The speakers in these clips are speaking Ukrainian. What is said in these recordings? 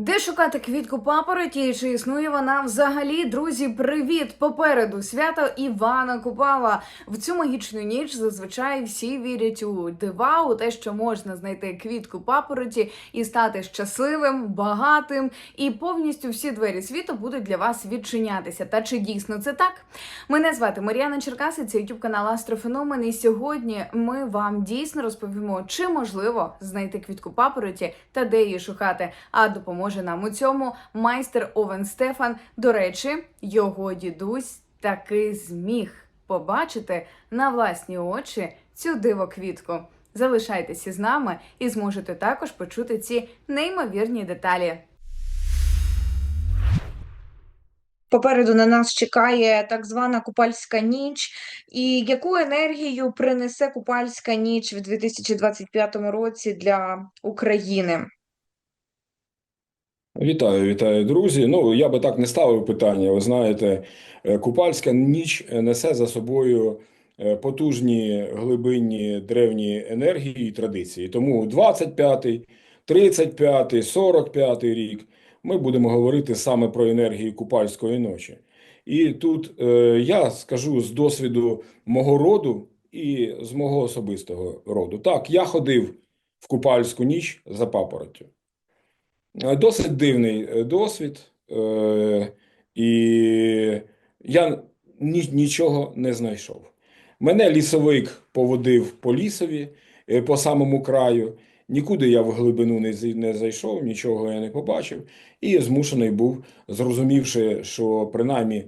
Де шукати квітку папороті чи існує вона взагалі? Друзі, привіт! Попереду свято Івана Купала. В цю магічну ніч зазвичай всі вірять у дива, у те, що можна знайти квітку папороті і стати щасливим, багатим, і повністю всі двері світу будуть для вас відчинятися. Та чи дійсно це так? Мене звати Мар'яна Черкаси, це YouTube канал Астрофеномен. І сьогодні ми вам дійсно розповімо, чи можливо знайти квітку папороті та де її шукати. А допоможе нам у цьому майстер Овен Стефан. До речі, його дідусь таки зміг побачити на власні очі цю дивоквітку. Залишайтеся з нами і зможете також почути ці неймовірні деталі. Попереду на нас чекає так звана купальська ніч. І яку енергію принесе купальська ніч в 2025 році для України? Вітаю, вітаю, друзі. Ну, я би так не ставив питання. Ви знаєте, е, купальська ніч несе за собою е, потужні глибинні древні енергії і традиції. Тому 25-й, 35-й, 45-й рік ми будемо говорити саме про енергію купальської ночі. І тут е, я скажу з досвіду мого роду і з мого особистого роду. Так, я ходив в купальську ніч за папороттю. Е, Досить дивний е, досвід, е, і я ні- нічого не знайшов. Мене лісовик поводив по лісові, по самому краю. Нікуди я в глибину не зайшов, нічого я не побачив, і змушений був, зрозумівши, що принаймні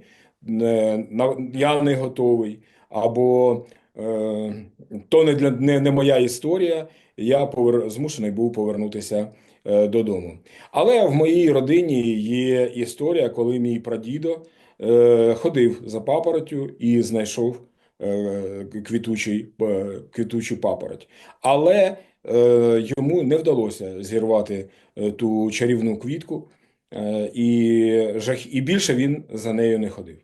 я не готовий, або е, то не, для, не, не моя історія, я повер, змушений був повернутися додому. Але в моїй родині є історія, коли мій прадідо е, ходив за папоротю і знайшов е, квітучий, е, квітучу папороть. Але е, йому не вдалося зірвати е, ту чарівну квітку, е, і, жах, і більше він за нею не ходив.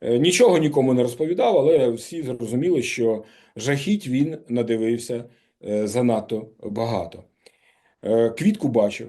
Е, Нічого нікому не розповідав, але всі зрозуміли, що жахіть він надивився е, занадто багато. Е, Квітку бачив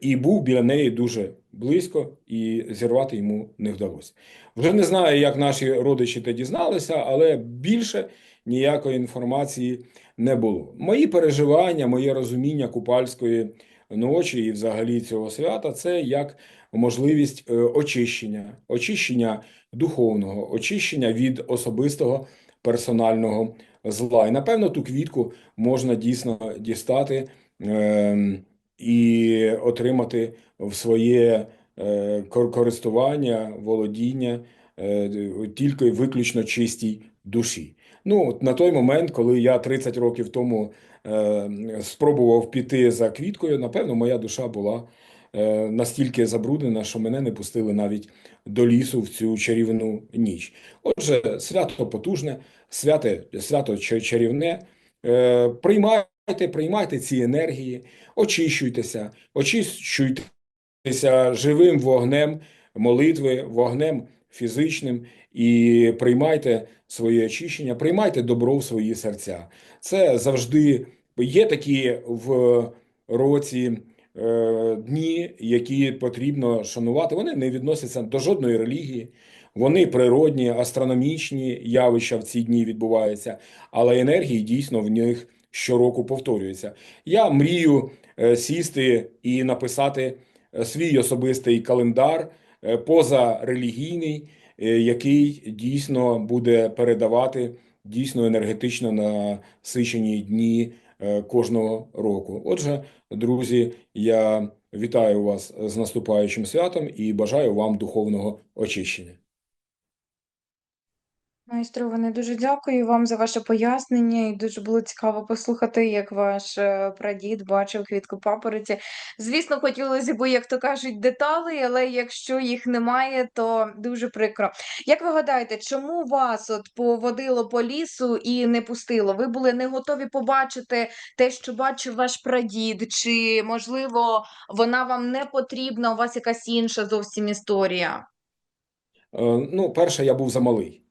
і був біля неї дуже близько, і зірвати йому не вдалося. Вже не знаю, як наші родичі те дізналися, але більше ніякої інформації не було. Мої переживання, моє розуміння купальської ночі і взагалі цього свята це як можливість е, очищення, очищення духовного, очищення від особистого персонального зла. І напевно ту квітку можна дійсно дістати і отримати в своє е, користування, володіння е, тільки виключно чистій душі. Ну, от на той момент, коли я 30 років тому е, спробував піти за квіткою, напевно, моя душа була настільки забруднена, що мене не пустили навіть до лісу в цю чарівну ніч. Отже, свято потужне, святе, свято чарівне. Е, Приймайте, ці енергії, очищуйтеся, очищуйтеся живим вогнем молитви, вогнем фізичним і приймайте своє очищення, приймайте добро в свої серця. Це завжди є такі в році е, дні, які потрібно шанувати. Вони не відносяться до жодної релігії. Вони природні, астрономічні явища в ці дні відбуваються, але енергії дійсно в них щороку повторюються. Я мрію е, сісти і написати е, свій особистий календар е, позарелігійний, який дійсно буде передавати дійсно енергетично насичені дні кожного року. Отже, друзі, я вітаю вас з наступаючим святом і бажаю вам духовного очищення. Майстру, вони дуже дякую вам за ваше пояснення, і дуже було цікаво послухати, як ваш е, прадід бачив квітку папороті. Звісно, хотілося б, як то кажуть, деталей, але якщо їх немає, то дуже прикро. Як ви гадаєте, чому вас от поводило по лісу і не пустило? Ви були не готові побачити те, що бачив ваш прадід, чи можливо вона вам не потрібна, у вас якась інша зовсім історія? Е, Ну, перше, я був замалий.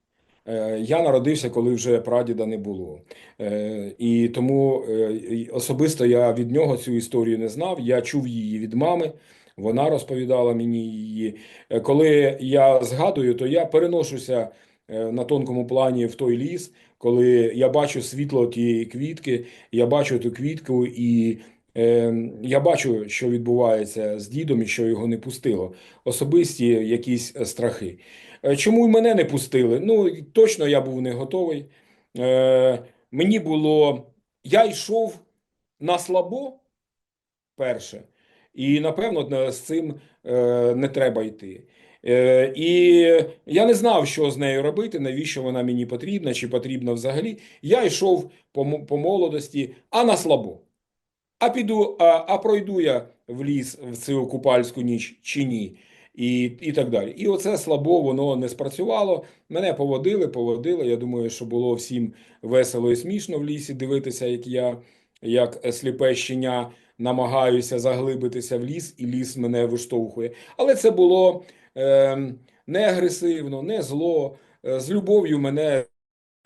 Е, Я народився, коли вже прадіда не було. Е, І тому е, особисто я від нього цю історію не знав. Я чув її від мами, вона розповідала мені її. Коли я згадую, то я переношуся на тонкому плані в той ліс, коли я бачу світло тієї квітки, я бачу ту квітку, і я бачу, що відбувається з дідом і що його не пустило. Особисті якісь е, страхи. Е, Чому й мене не пустили? Ну, точно я був не готовий. Е, мені було. Я йшов на слабо перше, і напевно з цим не треба йти. І я не знав, що з нею робити, навіщо вона мені потрібна, чи потрібна взагалі. Я йшов по молодості, а на слабо. А піду, а, а пройду я в ліс в цю купальську ніч чи ні, і, і так далі. І оце слабо, воно не спрацювало. Мене поводили, поводили. Я думаю, що було всім весело і смішно в лісі дивитися, як я, як сліпе щеня, намагаюся заглибитися в ліс, і ліс мене виштовхує. Але це було е, не агресивно, не зло. Е, З любов'ю мене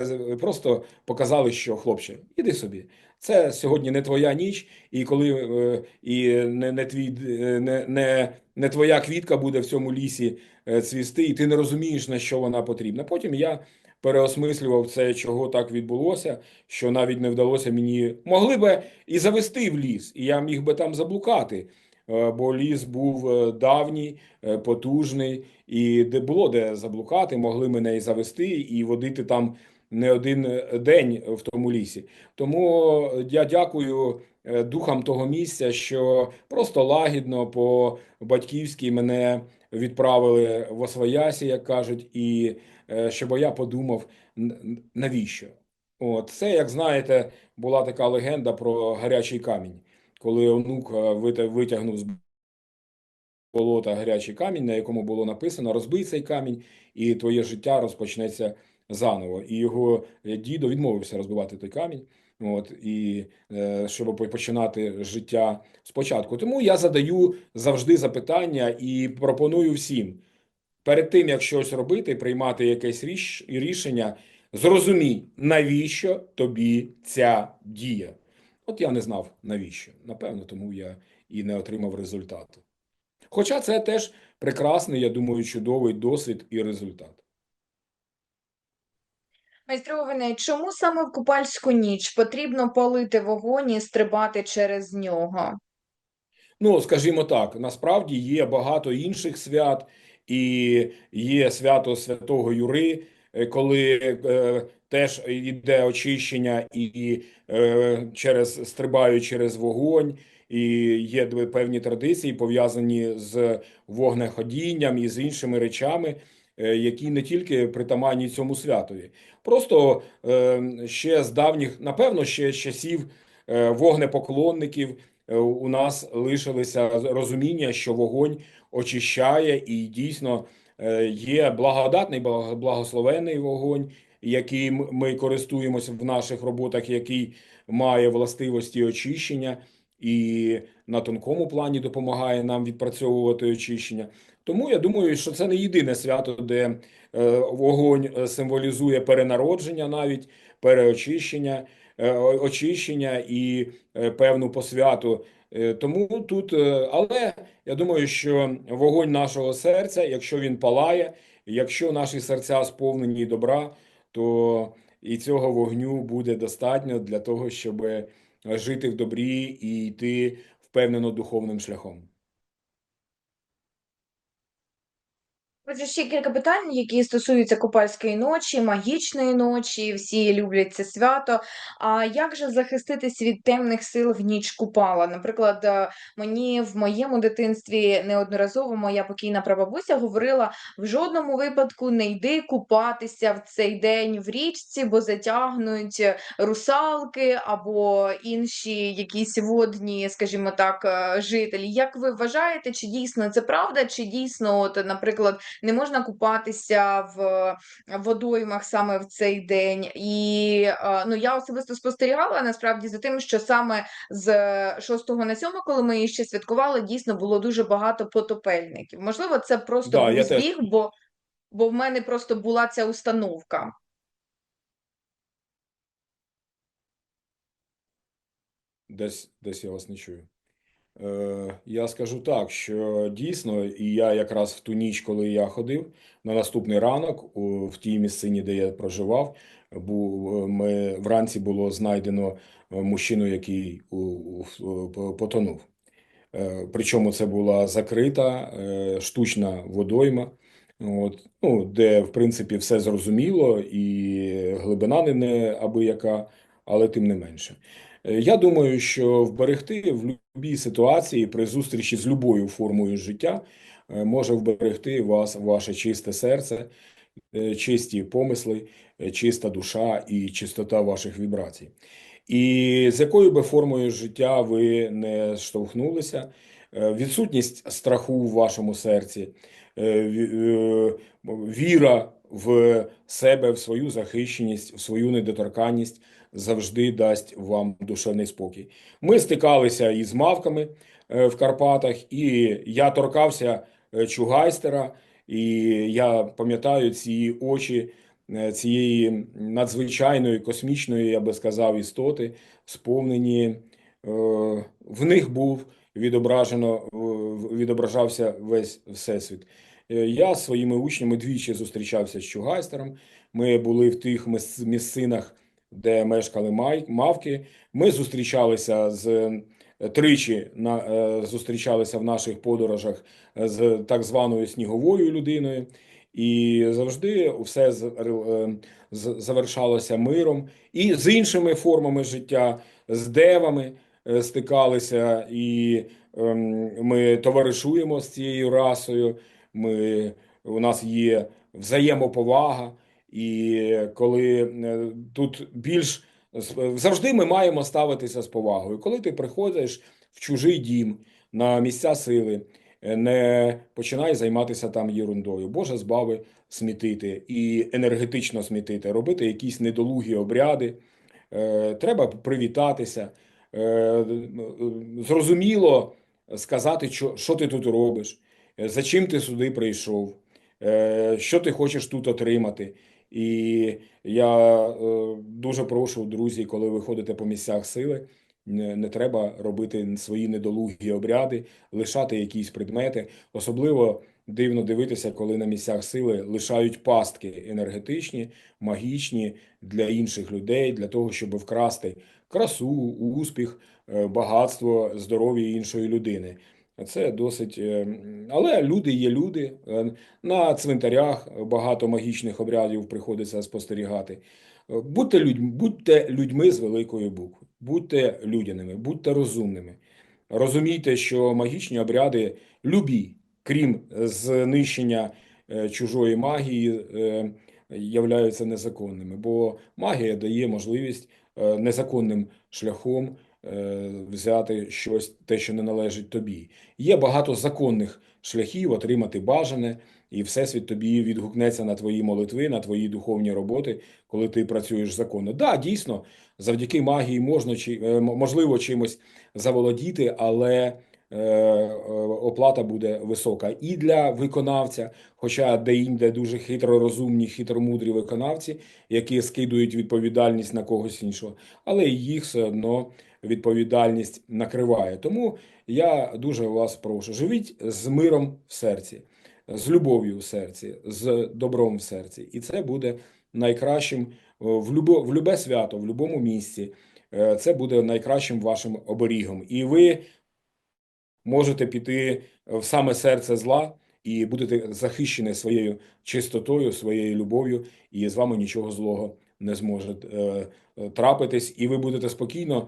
е, просто показали, що хлопче, іди собі. Це сьогодні не твоя ніч, і коли е, і не, не твій е, не, не, не твоя квітка буде в цьому лісі е, цвісти, і ти не розумієш, на що вона потрібна. Потім я переосмислював це, чого так відбулося, що навіть не вдалося мені. Могли би і завести в ліс, і я міг би там заблукати. Бо ліс був давній, потужний, і де було де заблукати, могли мене і завести, і водити там не один е, день в тому лісі. Тому я дякую е, духам того місця, що просто лагідно по-батьківськи мене відправили в Освоясі, як кажуть, і е, щоб я подумав, навіщо? От це, як знаєте, була така легенда про гарячий камінь, коли онук е, витягнув з болота гарячий камінь, на якому було написано: розбий цей камінь, і твоє життя розпочнеться заново. І його е, дідо відмовився розбивати той камінь. От і е, щоб починати життя спочатку. Тому я задаю завжди запитання і пропоную всім перед тим, як щось робити, приймати якесь ріш- рішення, зрозумій, навіщо тобі ця дія. От я не знав навіщо. Напевно, тому я і не отримав результату. Хоча це теж прекрасний, я думаю, чудовий досвід і результат. Майстро Овене, чому саме в купальську ніч потрібно палити вогонь і стрибати через нього? Ну, скажімо так, насправді є багато інших свят, і є свято Святого Юри, е, коли е, теж йде очищення і е, через стрибають через вогонь, і є певні традиції пов'язані з вогнеходінням і з іншими речами, які не тільки притаманні цьому святові. Просто е, ще з давніх, напевно, ще з часів е, вогнепоклонників. Е, у нас лишилося розуміння, що вогонь очищає, і дійсно е, є благодатний, благо- благословенний вогонь, яким ми користуємося в наших роботах, який має властивості очищення і на тонкому плані допомагає нам відпрацьовувати очищення. Тому я думаю, що це не єдине свято, де е, вогонь е, символізує перенародження, навіть переочищення, е, очищення і певну посвяту. Тому тут, але я думаю, що вогонь нашого серця, якщо він палає, якщо наші серця сповнені добра, то і цього вогню буде достатньо для того, щоб жити в добрі і йти впевнено духовним шляхом. Отже, ще кілька питань, які стосуються купальської ночі, магічної ночі. Всі люблять це свято. А як же захиститись від темних сил в ніч купала? Наприклад, е, мені в моєму дитинстві неодноразово моя покійна прабабуся говорила: в жодному випадку не йди купатися в цей день в річці, бо затягнуть русалки або інші якісь водні, скажімо так, е, жителі. Як ви вважаєте, чи дійсно це правда, чи дійсно, от, наприклад, не можна купатися в водоймах саме в цей день. І е, ну я особисто спостерігала насправді за тим, що саме з 6 на 7, коли ми її ще святкували, дійсно було дуже багато потопельників. Можливо, це просто Да, теж. збіг, бо, бо в мене просто була ця установка. Десь, десь я вас не чую. Е, Я скажу так, що дійсно, і я якраз в ту ніч, коли я ходив, на наступний ранок у- в тій місцині, де я проживав, був ми вранці було знайдено е, мужчину, який у, у- потонув. Е, Причому це була закрита штучна водойма, от, ну, де, в принципі, все зрозуміло, і глибина не, не аби яка, але тим не менше. Е, Я думаю, що вберегти в будь-якій ситуації при зустрічі з любою формою життя е, може вберегти вас, ваше чисте серце, е, чисті помисли, чиста душа і чистота ваших вібрацій. І з якою би формою життя ви не штовхнулися, відсутність страху в вашому серці, ві- віра в себе, в свою захищеність, в свою недоторканність завжди дасть вам душевний спокій. Ми стикалися із мавками е, в Карпатах, і я торкався е, чугайстера, і я пам'ятаю ці очі е, цієї надзвичайної космічної, я би сказав, істоти, сповнені. В них був відображено, відображався весь всесвіт. Я з своїми учнями двічі зустрічався з Чугайстером. Ми були в тих місцинах, де мешкали май- мавки. Ми зустрічалися з е, тричі на е, зустрічалися в наших подорожах е, з так званою сніговою людиною, і завжди все завершалося миром. І з іншими формами життя, з девами стикалися, і ем, ми товаришуємо з цією расою. Ми, у нас є взаємоповага, і коли е, тут більш завжди ми маємо ставитися з повагою. Коли ти приходиш в чужий дім на місця сили, е, не починай займатися там єрундою. Боже, збави смітити і енергетично смітити, робити якісь недолугі обряди. Е, Треба привітатися. Зрозуміло сказати, що, ти тут робиш, за чим ти сюди прийшов, що ти хочеш тут отримати. І я е, дуже прошу, друзі, коли ви ходите по місцях сили, не, треба робити свої недолугі обряди, лишати якісь предмети. Особливо дивно дивитися, коли на місцях сили лишають пастки енергетичні, магічні для інших людей, для того, щоб вкрасти красу, успіх, е, багатство, здоров'я іншої людини. Це досить, е, але люди є люди. Е, На цвинтарях багато магічних обрядів приходиться спостерігати. Е, Будьте людьми, будьте людьми з великої букви, будьте людяними, будьте розумними. Розумійте, що магічні обряди любі, крім знищення чужої магії, являються незаконними, бо магія дає можливість незаконним шляхом взяти щось, те, що не належить тобі. Є багато законних шляхів отримати бажане, і Всесвіт тобі відгукнеться на твої молитви, на твої духовні роботи, коли ти працюєш законно. Да, дійсно, завдяки магії можна чи е, можливо чимось заволодіти, але е, е, оплата буде висока і для виконавця, хоча де-інде дуже хитро розумні, хитромудрі виконавці, які скидують відповідальність на когось іншого, але їх все одно відповідальність накриває. Тому я дуже вас прошу, живіть з миром в серці, з любов'ю в серці, з добром в серці, і це буде найкращим е, в любо, в любе свято, в любому місці. Е, Це буде найкращим вашим оберігом. І ви можете піти в саме серце зла і будете захищені своєю чистотою, своєю любов'ю, і з вами нічого злого не зможе е, е, трапитись, і ви будете спокійно е,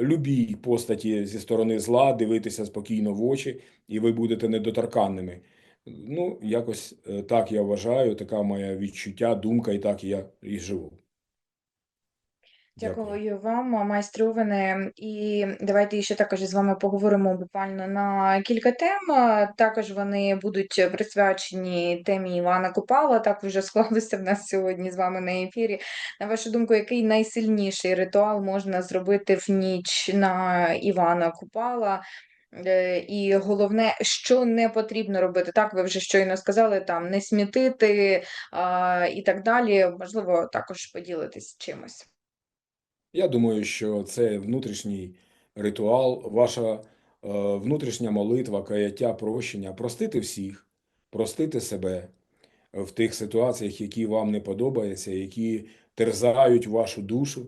любій постаті зі сторони зла дивитися спокійно в очі, і ви будете недоторканними. Ну, якось е, так я вважаю, така моя відчуття, думка, і так я і живу. Дякую. Вам, майстре Овене. І давайте ще також з вами поговоримо буквально на кілька тем. Також вони будуть присвячені темі Івана Купала. Так вже склалося в нас сьогодні з вами на ефірі. На вашу думку, який найсильніший ритуал можна зробити в ніч на Івана Купала? Е, І головне, що не потрібно робити. Так, ви вже щойно сказали, там не смітити а, і так далі. Можливо, також поділитись чимось. Я думаю, що це внутрішній ритуал, ваша внутрішня молитва, каяття, прощення, простити всіх, простити себе в тих ситуаціях, які вам не подобаються, які терзають вашу душу,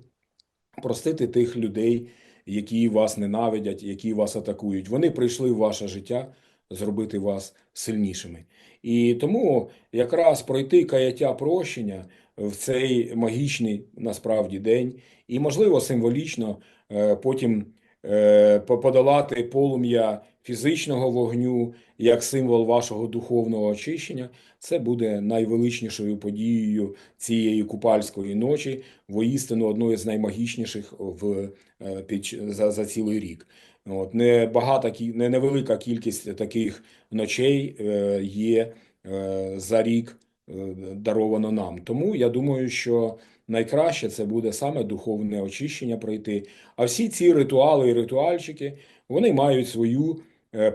простити тих людей, які вас ненавидять, які вас атакують. Вони прийшли в ваше життя зробити вас сильнішими. І тому якраз пройти каяття прощення в цей магічний насправді день, і, можливо, символічно е, потім е, подолати полум'я фізичного вогню як символ вашого духовного очищення, це буде найвеличнішою подією цієї купальської ночі, воістину одною з наймагічніших в е, під за, за цілий рік. От не багата не невелика кількість таких ночей е, є е, за рік е, даровано нам. Тому я думаю, що найкраще це буде саме духовне очищення пройти. А всі ці ритуали і ритуальчики вони мають свою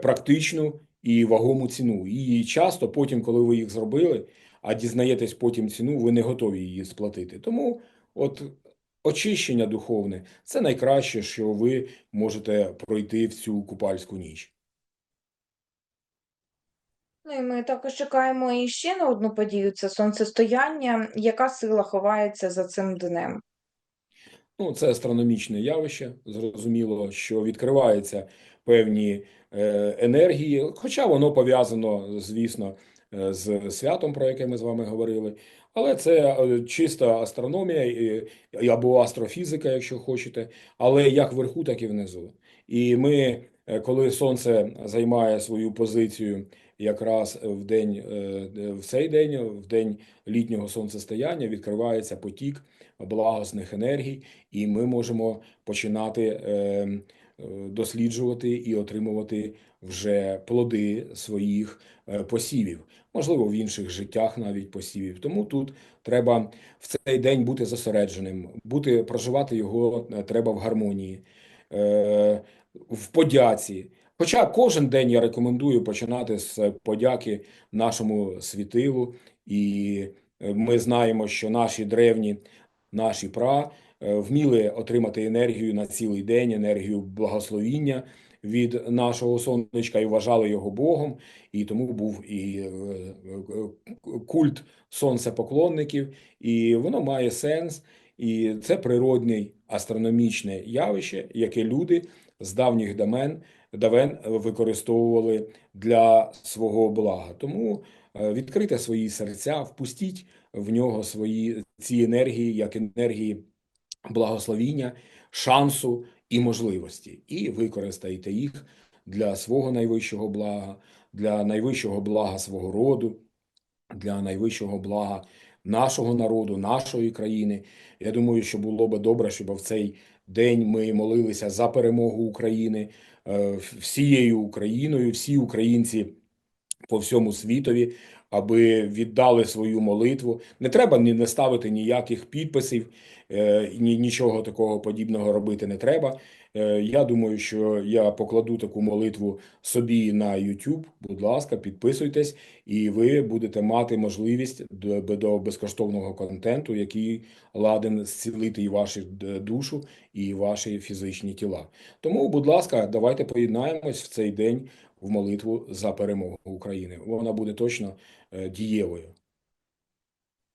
практичну і вагому ціну. І часто потім, коли ви їх зробили, а дізнаєтесь потім ціну, ви не готові її сплатити. Тому от очищення духовне це найкраще, що ви можете пройти в цю купальську ніч. Ну і ми також чекаємо і ще на одну подію це сонцестояння. Яка сила ховається за цим днем? Ну, це астрономічне явище. Зрозуміло, що відкриваються певні е, енергії, хоча воно пов'язано, звісно, з святом, про яке ми з вами говорили. Але це е, чиста астрономія або астрофізика, якщо хочете, але як вверху, так і внизу. І ми, е, коли сонце займає свою позицію якраз в день, е, в цей день, в день літнього сонцестояння, відкривається потік благосних енергій, і ми можемо починати е, е, досліджувати і отримувати вже плоди своїх е, посівів, можливо, в інших життях навіть посівів. Тому тут треба в цей день бути зосередженим, бути проживати його е, треба в гармонії, е, в подяці. Хоча кожен день я рекомендую починати з подяки нашому світилу, і ми знаємо, що наші древні наші пра вміли отримати енергію на цілий день, енергію благословіння від нашого сонечка і вважали його Богом, і тому був і е, е, культ сонцепоклонників, і воно має сенс, і це природне астрономічне явище, яке люди з давніх давен, давен використовували для свого блага. Тому е, відкрийте свої серця, впустіть в нього свої ці енергії, як енергії благословіння, шансу і можливості, і використайте їх для свого найвищого блага, для найвищого блага свого роду, для найвищого блага нашого народу, нашої країни. Я думаю, що було би добре, щоб в цей день ми молилися за перемогу України е, всією Україною, всі українці по всьому світові, аби віддали свою молитву. Не треба ні не ставити ніяких підписів, е, ні, нічого такого подібного робити не треба. Е, Я думаю, що я покладу таку молитву собі на YouTube. Будь ласка, підписуйтесь, і ви будете мати можливість до, до безкоштовного контенту, який ладен зцілити і вашу душу, і ваші фізичні тіла. Тому, будь ласка, давайте поєднаємось в цей день в молитву за перемогу України. Вона буде точно е, дієвою.